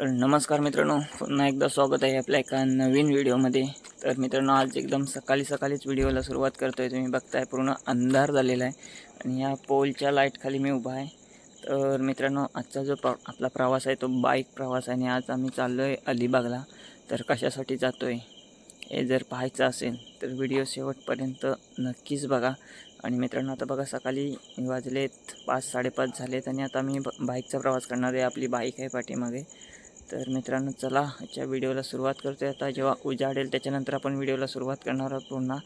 नमस्कार मित्रांनो पुन्हा एकदा स्वागत आहे आपल्या एका नवीन व्हिडिओमध्ये. तर मित्रांनो आज एकदम सकाळी सकाळीच व्हिडिओला सुरुवात करतो आहे तुम्ही बघताय पूर्ण अंधार झालेला आहे. आणि या पोलच्या लाईटखाली मी उभा आहे. तर मित्रांनो आजचा जो प्र आपला प्रवास आहे तो बाईक प्रवास आहे. आणि आज आम्ही चाललो आहे अलिबागला. तर कशासाठी जातो आहे हे जर पाहायचं असेल तर व्हिडिओ शेवटपर्यंत नक्कीच बघा. आणि मित्रांनो आता बघा सकाळी वाजलेत पाच साडेपाच झालेत. आणि आता मी ब बाईकचा प्रवास करणार आहे. आपली बाईक आहे पाठीमागे. तर मित्रांनो चला आजच्या व्हिडिओला सुरुवात करतोय. आता जेव्हा उजाडेल त्याच्यानंतर आपण व्हिडिओला सुरुवात करणार आहोत पुन्हा.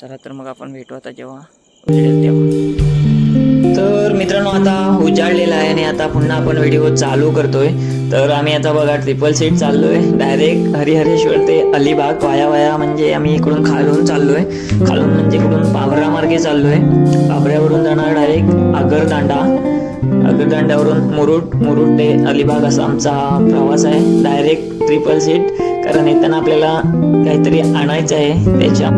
चला तर मग आपण भेटू आता जेव्हा उजाडेल तेव्हा. तर मित्रांनो आता उजाडलेला आहे आणि आता पुन्हा आपण व्हिडिओ चालू करतोय. तर आम्ही आता बघा ट्रिपल सीट चाललोय. डायरेक्ट हरिहरेश्वर ते अलिबाग वाया वाया म्हणजे आम्ही इकडून खालून चाललोय. खालून म्हणजे इकडून पाभरा मार्गे चाललोय. पाभऱ्यावरून जाणार डायरेक्ट आगरदांडा. आगरदांड्यावरून मुरुड मुरुड ते अलिबाग असा आमचा हा प्रवास आहे. डायरेक्ट ट्रिपल सीट कारण येताना आपल्याला काहीतरी आणायचं आहे त्याच्या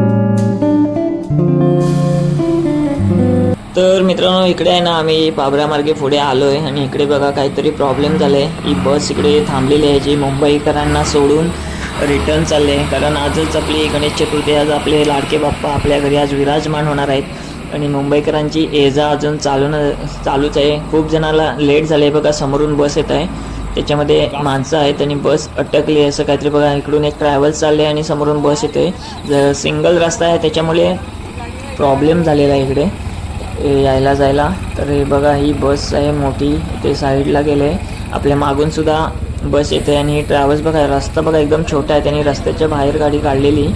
तर मित्रांनो इकडे आहे ना आम्ही पाबरा मार्गे पुढे आलोय आणि इकडे बघा काहीतरी प्रॉब्लेम झालाय. ही बस इकडे थांबलेली आहे जी मुंबईकरांना सोडून रिटर्न चालले कारण आजच आपली गणेश चतुर्थी आज आपले लाडके बाप्पा आपल्या घरी आज विराजमान होणार आहेत. आणि मुंबईकरांची ये जा अजून चालू न चालूच आहे. खूप जणाला लेट झाले बघा समोरून बस येत आहे. त्याच्यामध्ये माणसं आहेत आणि बस अटकली आहे असं काहीतरी बघा. इकडून एक ट्रॅव्हल्स चालले आणि समोरून बस येते सिंगल रस्ता आहे त्याच्यामुळे प्रॉब्लेम झालेला आहे इकडे. यायला जायला. तर हे बघा ही बस आहे मोठी. ते साईडला गेले आपल्या मागून सुद्धा बस येते आणि ट्रॅव्हल्स बघा रस्ता बघा एकदम छोटा आहे. त्यांनी रस्त्याच्या बाहेर गाडी काढलेली.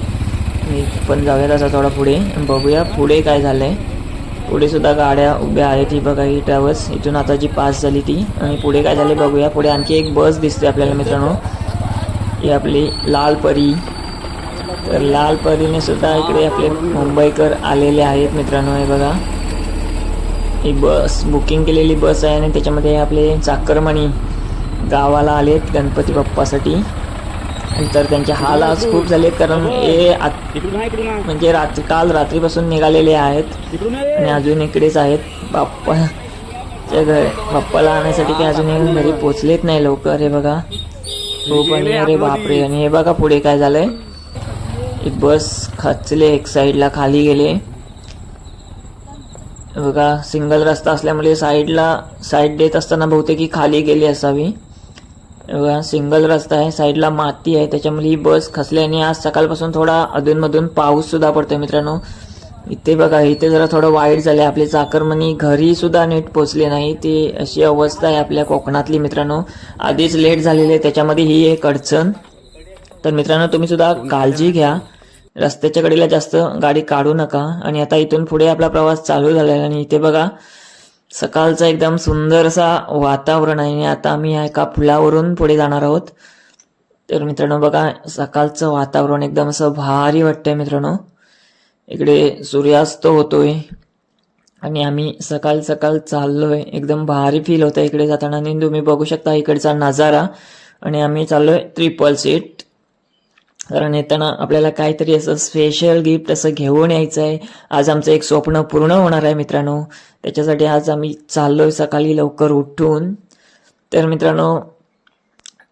मी पण जाऊयात आता थोडा पुढे. बघूया पुढे काय झालं आहे पुढे सुद्धा गाड्या उभ्या आहेत. ही बघा ही ट्रॅव्हल्स इथून आता जी पास झाली ती. आणि पुढे काय झाले बघूया. पुढे आणखी एक बस दिसते आपल्याला मित्रांनो. ही आपली लाल परी तर लाल परीने सुद्धा इकडे आपले मुंबईकर आलेले आहेत मित्रांनो हे बघा. ही बस बुकिंग केलेली बस आहे आणि त्याच्यामध्ये आपले चाकरमणी गावाला आलेत गणपती बाप्पासाठी. तर त्यांचे हाल आज खूप झाले कारण हे आत- म्हणजे रात्री काल रात्रीपासून निघालेले आहेत आणि अजून इकडेच आहेत. बाप्पाच्या घर बाप्पाला आणण्यासाठी ते अजून घरी पोचलेत नाही लवकर हे बघा. हो खूप आणि अरे बापरे आणि हे बघा पुढे काय झालंय. एक बस खचले एक साईडला खाली गेले. बघा सिंगल रस्ता असल्यामुळे साईडला साईड देत असताना बहुतेक ही खाली गेली असावी. सिंगल रस्ता आहे साईडला माती आहे त्याच्यामुळे ही बस खसल्याने आणि आज सकाळपासून थोडा अधूनमधून पाऊससुद्धा पडतो पडतोय मित्रांनो. इथे बघा इथे जरा थोडं वाईट झालं आपले चाकरमणी घरी सुद्धा नीट पोचले नाही. ती अशी अवस्था आहे आपल्या कोकणातली मित्रांनो. आधीच लेट झालेली आहे त्याच्यामध्ये ही एक अडचण. तर मित्रांनो तुम्ही सुद्धा काळजी घ्या. रस्त्याच्या कडेला जास्त गाडी काढू नका. आणि आता इथून पुढे आपला प्रवास चालू झाला आहे आणि इथे बघा सकाळचं एकदम सुंदर असा वातावरण आहे आणि आता आम्ही एका पुलावरून पुढे जाणार आहोत. तर मित्रांनो बघा सकाळचं वातावरण एकदम असं भारी वाटतंय मित्रांनो. इकडे सूर्यास्त होतोय आणि आम्ही सकाळ सकाळ चाललोय. एकदम भारी फील होतं इकडे जाताना. आणि तुम्ही बघू शकता इकडचा नजारा. आणि आम्ही चाललोय ट्रिपल सीट कारण येताना आपल्याला काहीतरी असं स्पेशल गिफ्ट असं घेऊन यायचं आहे आज आमचं एक स्वप्न पूर्ण होणार आहे मित्रांनो. त्याच्यासाठी आज आम्ही चाललोय सकाळी लवकर उठून. तर मित्रांनो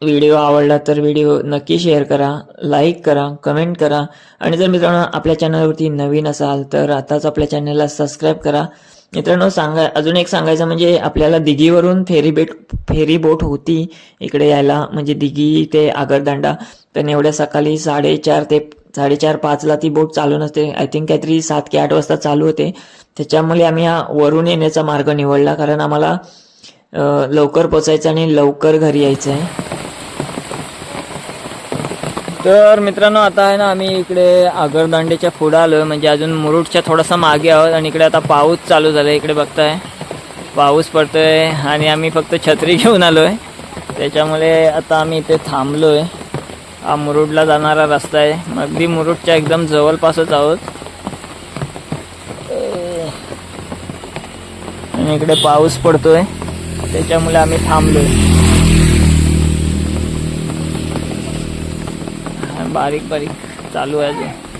व्हिडिओ आवडला तर व्हिडिओ नक्की शेअर करा लाईक करा कमेंट करा. आणि जर मित्रांनो आपल्या चॅनलवरती नवीन असाल तर आताच आपल्या चॅनलला सबस्क्राईब करा. मित्रांनो सांगा अजून एक सांगायचं म्हणजे आपल्याला दिघीवरून फेरी बेट फेरी बोट होती इकडे यायला म्हणजे दिघी ते आगरदांडा. पण एवढ्या सकाळी साडेचार ते साडेचार पाचला ती बोट चालू नसते. आय थिंक काहीतरी सात की आठ वाजता चालू होते. त्याच्यामुळे आम्ही हा वरून येण्याचा मार्ग निवडला. कारण आम्हाला लवकर पोचायचं आणि लवकर घरी यायचं आहे तर मित्रांनो आता आहे ना आम्ही इकडे आगरदांडेच्या पुढं आलो म्हणजे अजून मुरुडच्या थोडासा मागे आहोत आणि इकडे आता पाऊस चालू झाला इकडे बघताय पाऊस पडतोय आणि आम्ही फक्त छत्री घेऊन आलो आहे त्याच्यामुळे आता आम्ही इथे थांबलो आहे हा मुरुडला जाणारा रस्ता आहे. अगदी मुरुडच्या एकदम जवळपासच आहोत. आणि इकडे पाऊस पडतोय. त्याच्यामुळे आम्ही थांबलो आहे बारीक बारीक चालू आहे अजून.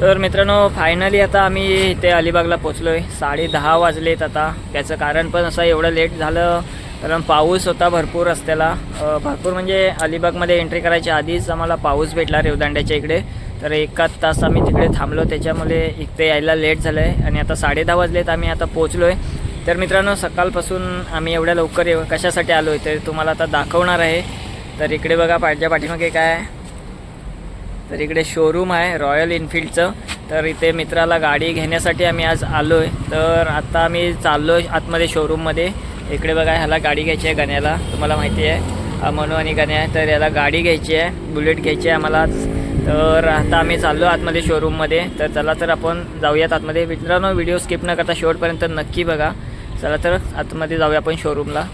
तर मित्रांनो फायनली आता आम्ही इथे अलिबागला पोचलो आहे साडे दहा वाजलेत आता. त्याचं कारण पण असं एवढं लेट झालं कारण पाऊस होता भरपूर रस्त्याला. भरपूर म्हणजे अलिबागमध्ये एंट्री करायच्या आधीच आम्हाला पाऊस भेटला रेवदांड्याच्या इकडे. तर एकाच तास आम्ही तिकडे थांबलो त्याच्यामुळे इकडे यायला लेट झालं आहे आणि आता साडे दहा वाजलेत आम्ही आता पोचलो आहे तर मित्रांनो सकाळपासून आम्ही एवढ्या लवकर येऊ कशासाठी आलो आहे तर तुम्हाला आता दाखवणार आहे. तर इकडे बघा पाठच्या पाठीमागे काय आहे? तर इकडे शोरूम आहे रॉयल इनफिल्डचं तर इथे मित्राला गाडी घेण्यासाठी आम्ही आज आलो आहे तर आता आम्ही चाललो आहे आतमध्ये शोरूममध्ये इकडे बघा ह्याला गाडी घ्यायची आहे गण्याला. तुम्हाला माहिती आहे. मनू आणि गण्या तर याला गाडी घ्यायची आहे बुलेट घ्यायची आहे आम्हाला. तर आता आम्ही चाललो आतमध्ये शोरूममध्ये तर चला तर आपण जाऊयात आतमध्ये. मित्रांनो व्हिडिओ स्किप न करता शेवटपर्यंत नक्की बघा. चला तर आतमध्ये जाऊया आपण शोरूमला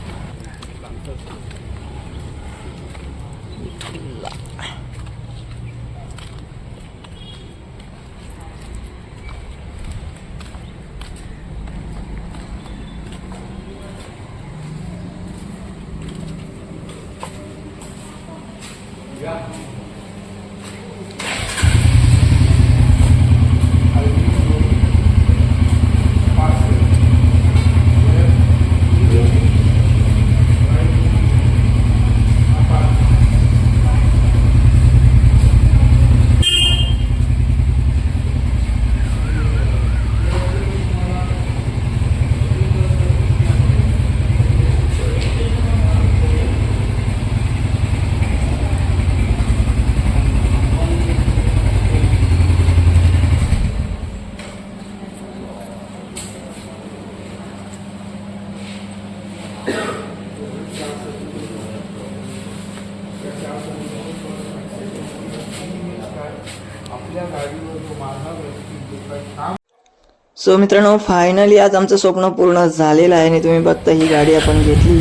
सो मित्रांनो फायनली आज आमचं स्वप्न पूर्ण झालेलं आहे आणि तुम्ही बघता ही गाडी आपण घेतली.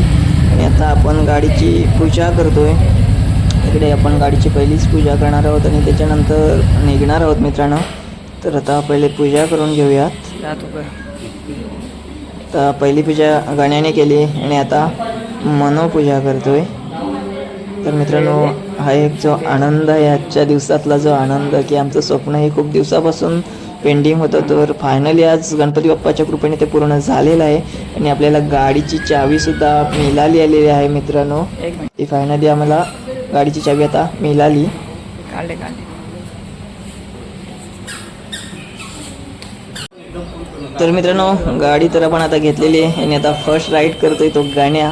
आणि आता आपण गाडीची पूजा करतोय. इकडे आपण गाडीची पहिलीच पूजा करणार आहोत आणि त्याच्यानंतर निघणार आहोत मित्रांनो. तर आता पहिले पूजा करून घेऊयात. तर पहिली पूजा गाण्याने केली आणि आता मनोपूजा करतोय. तर मित्रांनो हा एक जो आनंद आहे आजच्या दिवसातला जो आनंद की आमचं स्वप्न हे खूप दिवसापासून पेंडिंग होतं. तर फायनली आज गणपती बाप्पाच्या कृपेने ते पूर्ण झालेलं आहे. आणि आपल्याला गाडीची चावीसुद्धा मिळाली आलेली आहे मित्रांनो. ही फायनली आम्हाला गाडीची चावी आता मिळाली. काढले काढले. तर मित्रांनो गाडी तर आपण आता घेतलेली आहे. आणि आता फर्स्ट राईड करतोय तो गाण्या.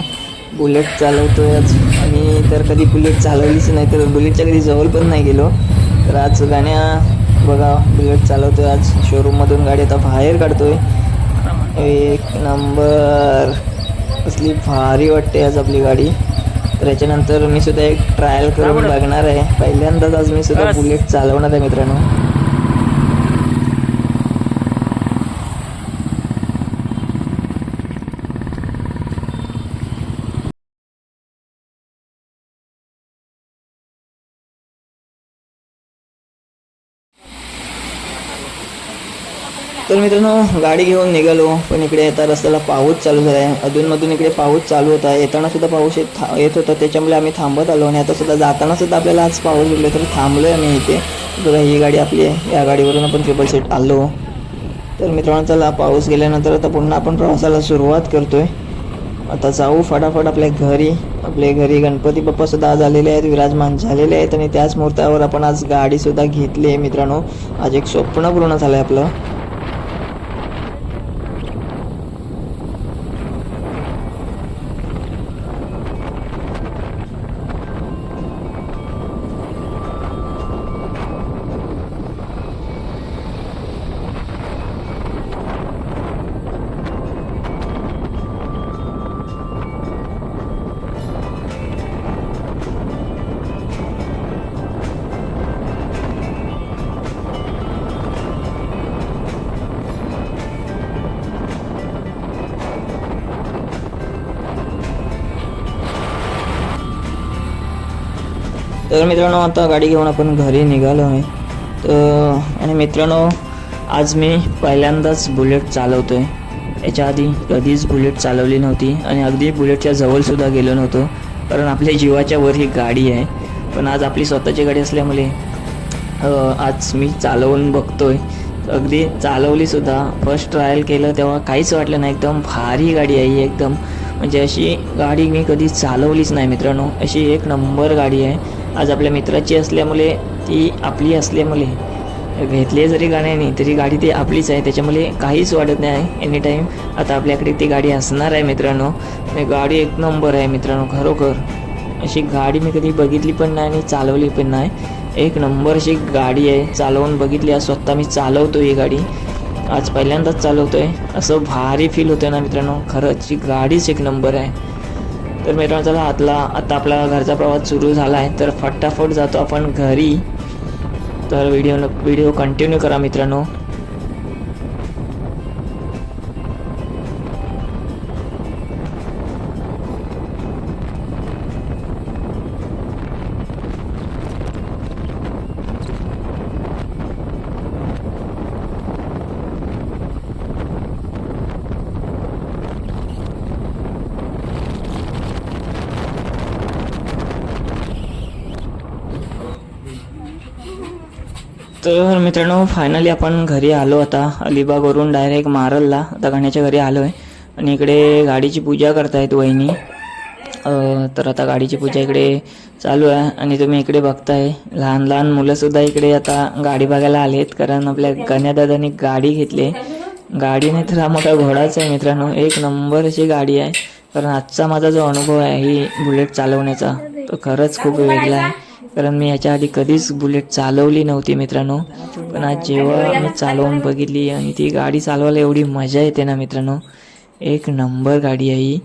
बुलेट चालवतोय आज. आणि तर कधी बुलेट चालवलीच नाही तर बुलेटच्या कधी जवळ पण नाही गेलो. तर आज गाण्या बघा बुलेट चालवतोय आज. शोरूममधून गाडी आता बाहेर काढतोय. एक नंबर कसली भारी वाटते आज आपली गाडी. तर याच्यानंतर मी सुद्धा एक ट्रायल करून बघणार आहे. पहिल्यांदाच आज मी सुद्धा. बुलेट चालवणार आहे मित्रांनो. तर मित्रांनो गाडी घेऊन निघालो पण इकडे येता रस्त्याला पाऊस चालू झाला आहे अधूनमधून इकडे पाऊस चालू होता. येताना सुद्धा पाऊस येत था- येत होता. त्याच्यामुळे आम्ही थांबत आलो आणि आता सुद्धा जाताना सुद्धा आपल्याला आज पाऊस भेटला तर थांबलो आहे आम्ही इथे. बघा ही गाडी आपली आहे. या गाडीवरून आपण ट्रिपल सीट आलो. तर मित्रांनो चला पाऊस गेल्यानंतर आता पुन्हा आपण प्रवासाला सुरुवात करतो आहे आता जाऊ फटाफट आपल्या घरी. आपल्या घरी गणपती बाप्पा सुद्धा आज आलेले आहेत. विराजमान झालेले आहेत. आणि त्याच मुहूर्तावर आपण आज गाडी सुद्धा घेतली आहे मित्रांनो. आज एक स्वप्न पूर्ण झालं आहे आपलं. तर मित्रांनो आता गाडी घेऊन आपण घरी निघालो आहे. तर आणि मित्रांनो आज मी पहिल्यांदाच बुलेट चालवतो आहे याच्या आधी कधीच बुलेट चालवली नव्हती आणि अगदी बुलेटच्या जवळसुद्धा गेलो नव्हतो. कारण आपल्या जीवाच्या वर ही गाडी आहे. पण आज आपली स्वतःची गाडी असल्यामुळे आज मी चालवून बघतो आहे अगदी चालवलीसुद्धा फर्स्ट ट्रायल केलं तेव्हा काहीच वाटलं नाही. एकदम भारी गाडी आहे ही एकदम. म्हणजे अशी गाडी मी कधी चालवलीच नाही मित्रांनो. अशी एक नंबर गाडी आहे. आज आपल्या मित्राची असल्यामुळे ती आपली असल्यामुळे घेतली जरी गाण्याने तरी गाडी ती आपलीच आहे. त्याच्यामुळे काहीच वाटत नाही एनी टाईम आता आपल्याकडे ती गाडी असणार आहे मित्रांनो. गाडी एक नंबर आहे मित्रांनो खरोखर. अशी गाडी मी कधी बघितली पण नाही आणि चालवली पण नाही. एक नंबर अशी गाडी आहे. चालवून बघितली आज स्वतः मी चालवतो ही गाडी. आज पहिल्यांदाच चालवतो आहे असं भारी फील होतं ना मित्रांनो. खरंच ही गाडीच एक नंबर आहे. तर मित्रांनो चला आतला आता आपला घरचा प्रवास सुरू झाला आहे तर फटाफट जातो आपण घरी. तर व्हिडिओ व्हिडिओ कंटिन्यू करा मित्रांनो. तर मित्रांनो फायनली आपण घरी आलो आता. अलिबागवरून डायरेक्ट मारलला. आता गाण्याच्या घरी आलो आहे आणि इकडे गाडीची पूजा करतायत वहिनी. तर आता गाडीची पूजा इकडे चालू आहे. आणि तुम्ही इकडे बघताय लहान लहान मुलंसुद्धा इकडे आता गाडी बघायला आलेत. कारण आपल्या गण्यादादानी गाडी घेतली. गाडी नाही तर हा मोठा घोडाच आहे मित्रांनो. एक नंबर अशी गाडी आहे. कारण आजचा माझा जो अनुभव आहे ही बुलेट चालवण्याचा तो खरंच खूप वेगळा आहे. कारण मी याच्या आधी कधीच बुलेट चालवली नव्हती मित्रांनो. पण आज जेव्हा मी चालवून बघितली आणि ती गाडी चालवायला एवढी मजा येते ना मित्रांनो. एक नंबर गाडी आहे ही.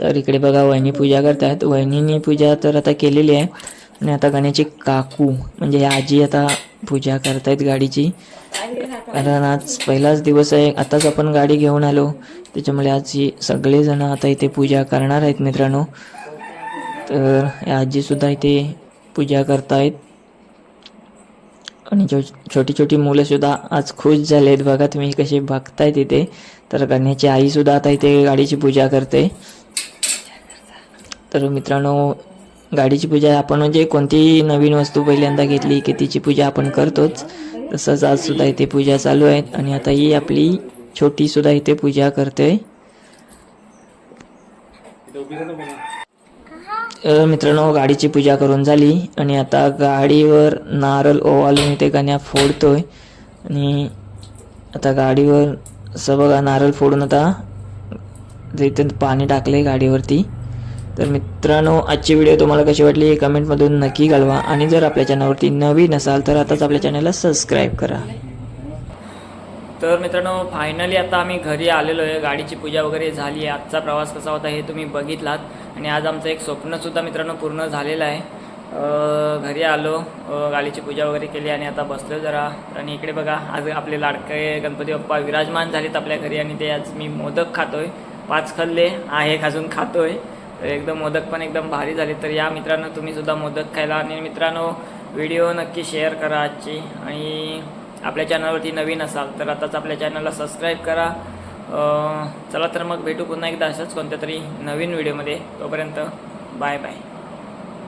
तर इकडे बघा वहिनी पूजा करतायत वहिनीनी पूजा तर आता केलेली आहे. आणि आता गण्याची काकू म्हणजे आजी आता पूजा करतायत गाडीची. कारण आज पहिलाच दिवस आहे. आताच आपण गाडी घेऊन आलो. त्याच्यामुळे आज ही सगळेजण आता इथे पूजा करणार आहेत मित्रांनो. तर या आजीसुद्धा इथे पूजा करतायत. आणि छो छोटी छोटी मुलंसुद्धा आज खुश झाले आहेत बघा तुम्ही कसे बघताय तिथे. तर गण्याची आईसुद्धा आता इथे गाडीची पूजा करते. तर मित्रांनो गाडीची पूजा आपण म्हणजे कोणतीही नवीन वस्तू पहिल्यांदा घेतली की तिची पूजा आपण करतोच. तसंच आजसुद्धा इथे पूजा चालू आहे. आणि आता ही आपली छोटीसुद्धा इथे पूजा करते. तर मित्रांनो गाडीची पूजा करून झाली आणि आता गाडीवर नारळ ओवाळून ते गण्या फोडतोय. आणि आता गाडीवर असं बघा नारळ फोडून आता इथे पाणी टाकलंय गाडीवरती. तर मित्रांनो आजची व्हिडिओ तुम्हाला कशी वाटली कमेंटमधून नक्की कळवा. आणि जर आपल्या चॅनलवरती नवीन असाल तर आताच आपल्या चॅनलला सबस्क्राईब करा. तर मित्रांनो फायनली आता आम्ही घरी आलेलो आहे. गाडीची पूजा वगैरे झाली आहे. आजचा प्रवास कसा होता हे तुम्ही बघितलात. आणि आज आमचं एक स्वप्नसुद्धा मित्रांनो पूर्ण झालेलं आहे. घरी आलो गाडीची पूजा वगैरे केली आणि आता बसलो जरा. आणि इकडे बघा आज आपले लाडके गणपती बाप्पा विराजमान झालेत आपल्या घरी आणि ते आज मी मोदक खातोय. पाच खाल्ले आहे अजून खातोय. तर एकदम मोदक पण एकदम भारी झाले. तर या मित्रांनो तुम्ही सुद्धा मोदक खायला आणि मित्रांनो व्हिडिओ नक्की शेअर करा आजची. आणि आपल्या चॅनलवरती नवीन असाल तर आताच आपल्या चॅनलला सबस्क्राईब करा. चला तर मग भेटू पुन्हा एकदा अशाच कोणत्या तरी नवीन व्हिडिओमध्ये. तोपर्यंत बाय बाय.